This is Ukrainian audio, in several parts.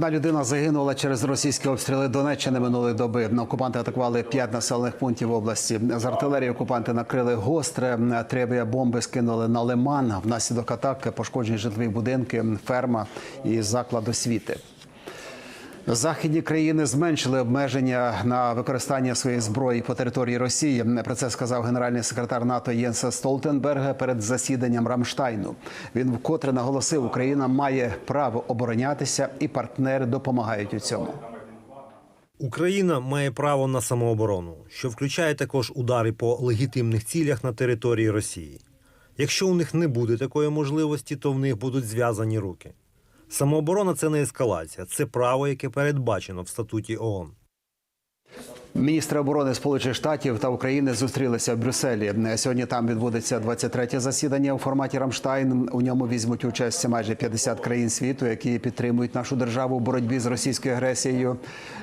Одна людина загинула через російські обстріли Донеччини минулої доби. Окупанти атакували п'ять населених пунктів області. З артилерії окупанти накрили гостре. Три бомби скинули на лиман. Внаслідок атаки пошкоджені житлові будинки, ферма і заклад освіти. Західні країни зменшили обмеження на використання своєї зброї по території Росії. Про це сказав генеральний секретар НАТО Єнса Столтенберга перед засіданням Рамштайну. Він вкотре наголосив, Україна має право оборонятися, і партнери допомагають у цьому. Україна має право на самооборону, що включає також удари по легітимних цілях на території Росії. Якщо у них не буде такої можливості, то в них будуть зв'язані руки. Самооборона це не ескалація, це право, яке передбачено в статуті ООН. Міністри оборони Сполучених Штатів та України зустрілися в Брюсселі. Сьогодні там відбудеться 23-те засідання у форматі Рамштайн. У ньому візьмуть участь майже 50 країн світу, які підтримують нашу державу у боротьбі з російською агресією.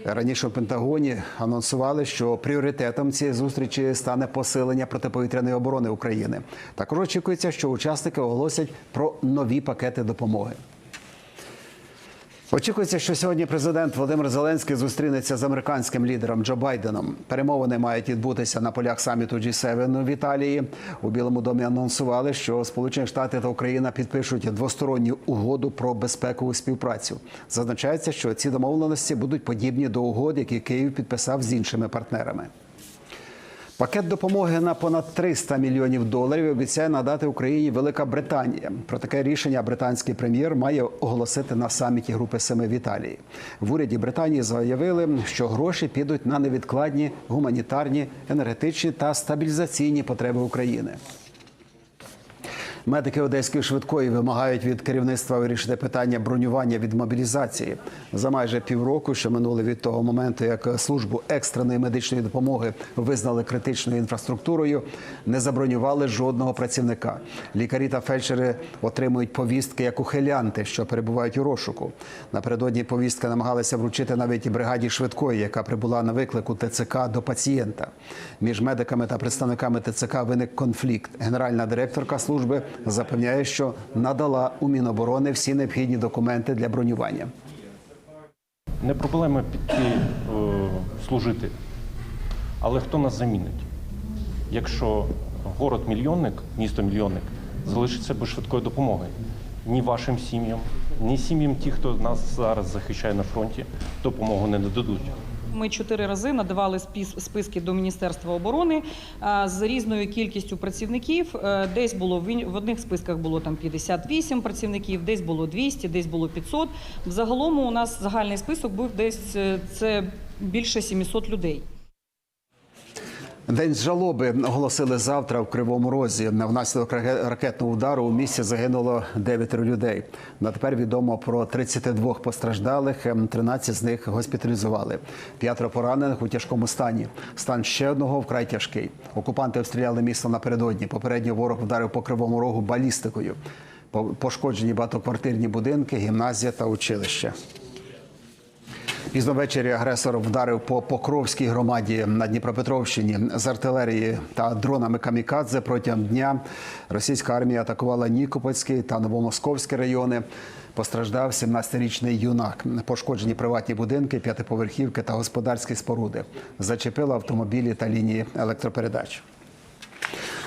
Раніше в Пентагоні анонсували, що пріоритетом цієї зустрічі стане посилення протиповітряної оборони України. Також очікується, що учасники оголосять про нові пакети допомоги. Очікується, що сьогодні президент Володимир Зеленський зустрінеться з американським лідером Джо Байденом. Перемовини мають відбутися на полях саміту G7 в Італії. У Білому домі анонсували, що Сполучені Штати та Україна підпишуть двосторонню угоду про безпекову співпрацю. Зазначається, що ці домовленості будуть подібні до угод, які Київ підписав з іншими партнерами. Пакет допомоги на понад 300 мільйонів доларів обіцяє надати Україні Велика Британія. Про таке рішення британський прем'єр має оголосити на саміті Групи Семи в Італії. В уряді Британії заявили, що гроші підуть на невідкладні гуманітарні, енергетичні та стабілізаційні потреби України. Медики одеської швидкої вимагають від керівництва вирішити питання бронювання від мобілізації. За майже півроку, що минули від того моменту, як службу екстреної медичної допомоги визнали критичною інфраструктурою, не забронювали жодного працівника. Лікарі та фельдшери отримують повістки як ухилянти, що перебувають у розшуку. Напередодні повістки намагалися вручити навіть бригаді швидкої, яка прибула на виклику ТЦК до пацієнта. Між медиками та представниками ТЦК виник конфлікт. Генеральна директорка служби запевняє, що надала у Міноборони всі необхідні документи для бронювання. Не проблема піти е, служити, але хто нас замінить? Якщо город-мільйонник, місто-мільйонник залишиться без швидкої допомоги, ні вашим сім'ям, ні сім'ям тих, хто нас зараз захищає на фронті, допомогу не нададуть. Ми чотири рази надавали спіс- списки до Міністерства оборони а, з різною кількістю працівників. Е, Десь було в в одних списках було там 58 працівників, десь було 200, десь було 500. Взагалом у нас загальний список був десь е, це більше 700 людей. День жалоби оголосили завтра в Кривому Розі. Внаслідок раке- ракетного удару у місті загинуло 9 людей. На тепер відомо про 32 постраждалих. ем, 13 з них госпіталізували. П'ятеро поранених у тяжкому стані. Стан ще одного вкрай тяжкий. Окупанти обстріляли місто напередодні. Попередньо ворог вдарив по кривому рогу балістикою. По- Пошкоджені багатоквартирні будинки, гімназія та училище. Пізно ввечері агресор вдарив по Покровській громаді на Дніпропетровщині з артилерії та дронами камікадзе протягом дня. Російська армія атакувала Нікопольський та Новомосковський райони. Постраждав 17-річний юнак. Пошкоджені приватні будинки, п'ятиповерхівки та господарські споруди. Зачепили автомобілі та лінії електропередач.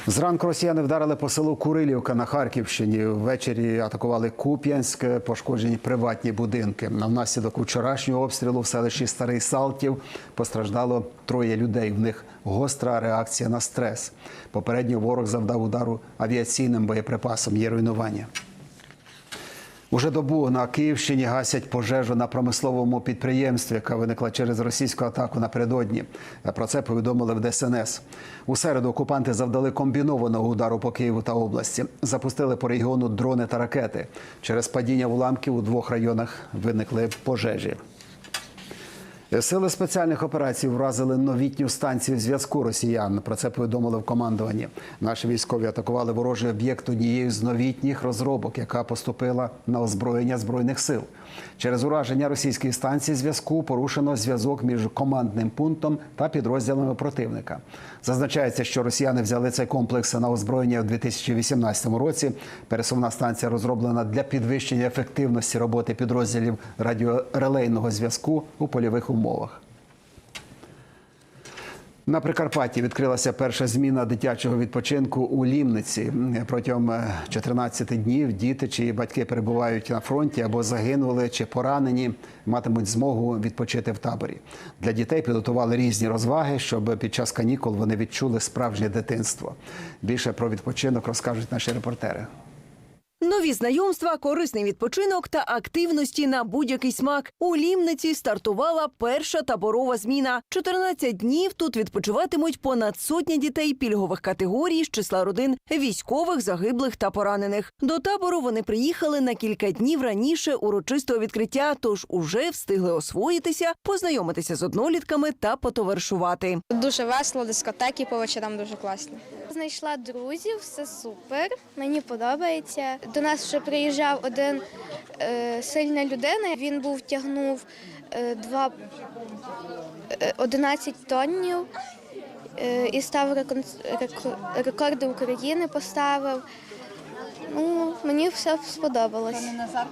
Зранку росіяни вдарили по селу Курилівка на Харківщині. Ввечері атакували Куп'янськ, пошкоджені приватні будинки. На внаслідок вчорашнього обстрілу в селищі Старий Салтів постраждало троє людей. В них гостра реакція на стрес. Попередньо ворог завдав удару авіаційним боєприпасом. Є руйнування. Уже добу на Київщині гасять пожежу на промисловому підприємстві, яка виникла через російську атаку напередодні. Про це повідомили в ДСНС. У середу окупанти завдали комбінованого удару по Києву та області. Запустили по регіону дрони та ракети. Через падіння уламків у двох районах виникли пожежі. Сили спеціальних операцій вразили новітню станцію зв'язку росіян. Про це повідомили в командуванні. Наші військові атакували ворожий об'єкт однією з новітніх розробок, яка поступила на озброєння збройних сил. Через ураження російської станції зв'язку порушено зв'язок між командним пунктом та підрозділами противника. Зазначається, що росіяни взяли цей комплекс на озброєння у 2018 році. Пересувна станція розроблена для підвищення ефективності роботи підрозділів радіорелейного зв'язку у польових умовах. На Прикарпатті відкрилася перша зміна дитячого відпочинку у Лімниці. Протягом е, 14 днів діти, чиї батьки перебувають на фронті або загинули чи поранені, матимуть змогу відпочити в таборі. Для дітей підготували різні розваги, щоб під час канікул вони відчули справжнє дитинство. Більше про відпочинок розкажуть наші репортери. Нові знайомства, корисний відпочинок та активності на будь-який смак. У Лімниці стартувала перша таборова зміна. 14 днів тут відпочиватимуть понад сотня дітей пільгових категорій з числа родин військових, загиблих та поранених. До табору вони приїхали на кілька днів раніше урочистого відкриття, тож уже встигли освоїтися, познайомитися з однолітками та потоваришувати. Дуже весело, дискотеки по вечорам дуже класні. Знайшла друзів, все супер. Мені подобається. До нас вже приїжджав один е, сильна людина. Він був тягнув е, два, е, 11 тоннів е, і став рекон- рек- рекорди України поставив. Ну, мені все сподобалось.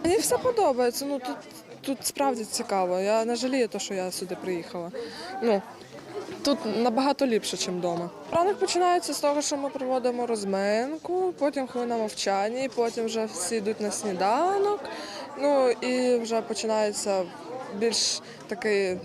Мені все подобається. Ну тут, тут справді цікаво. Я не жалію, те, що я сюди приїхала. Ну тут набагато ліпше, ніж вдома. Ранок починається з того, що ми проводимо розминку, потім хвилина мовчання, і потім вже всі йдуть на сніданок. Ну і вже починається більш такий.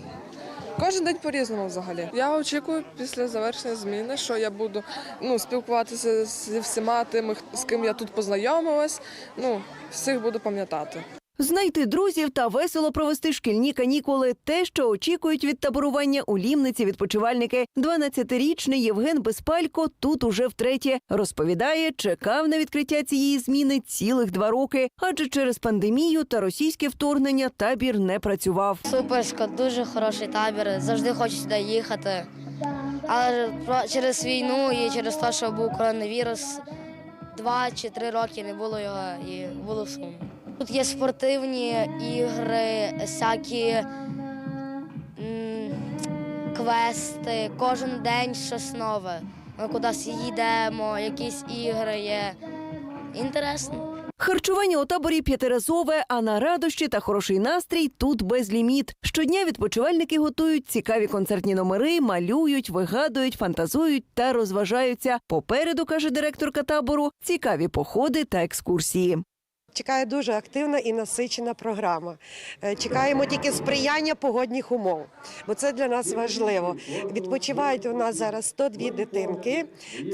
Кожен день по-різному взагалі. Я очікую після завершення зміни, що я буду ну, спілкуватися зі всіма тими, з ким я тут познайомилась. Ну, всіх буду пам'ятати. Знайти друзів та весело провести шкільні канікули – те, що очікують від таборування у Лімниці відпочивальники. 12-річний Євген Безпалько тут уже втретє. Розповідає, чекав на відкриття цієї зміни цілих два роки, адже через пандемію та російське вторгнення табір не працював. Суперсько, дуже хороший табір. Завжди хочу сюди їхати. Але через війну і через те, що був коронавірус, два чи три роки не було його і було сумно. Тут є спортивні ігри, всякі квести, кожен день щось нове. Ми кудись їдемо, якісь ігри є. Інтересно. Харчування у таборі п'ятиразове, а на радощі та хороший настрій тут безліміт. Щодня відпочивальники готують цікаві концертні номери, малюють, вигадують, фантазують та розважаються. Попереду, каже директорка табору, цікаві походи та екскурсії. Чекає дуже активна і насичена програма. Е, Чекаємо тільки сприяння погодних умов, бо це для нас важливо. Відпочивають у нас зараз 102 дитинки.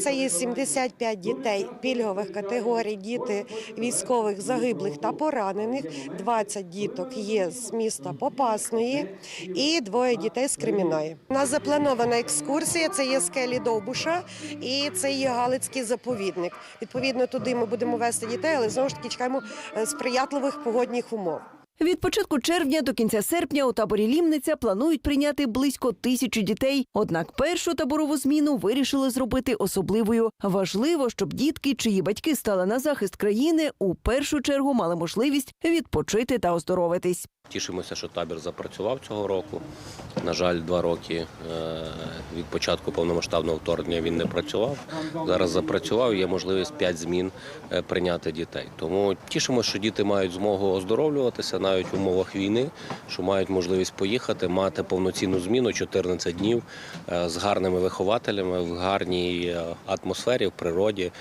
Це є 75 дітей пільгових категорій, діти військових, загиблих та поранених. 20 діток є з міста Попасної і двоє дітей з Креміної. У нас запланована екскурсія. Це є скелі Довбуша і це є Галицький заповідник. Відповідно, туди ми будемо вести дітей, але знову ж таки чекаємо сприятливих погодних умов. Від початку червня до кінця серпня у таборі Лімниця планують прийняти близько тисячі дітей. Однак першу таборову зміну вирішили зробити особливою. Важливо, щоб дітки, чиї батьки стали на захист країни, у першу чергу мали можливість відпочити та оздоровитись. Тішимося, що табір запрацював цього року. На жаль, два роки е, від початку повномасштабного вторгнення він не працював. Зараз запрацював, є можливість 5 змін е, прийняти дітей. Тому тішимося, що діти мають змогу оздоровлюватися навіть в умовах війни, що мають можливість поїхати, мати повноцінну зміну 14 днів е, з гарними вихователями в гарній атмосфері, в природі,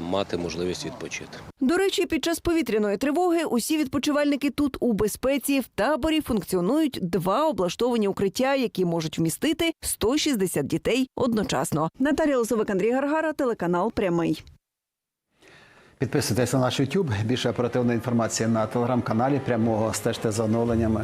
мати можливість відпочити. До речі, під час повітряної тривоги усі відпочивальники тут у безпеці. В таборі функціонують два облаштовані укриття, які можуть вмістити 160 дітей одночасно. Наталія Лозовик, Андрій Гаргара, телеканал Прямий. Підписуйтесь на наш YouTube. Більше оперативної інформації на телеграм-каналі. Прямого стежте за оновленнями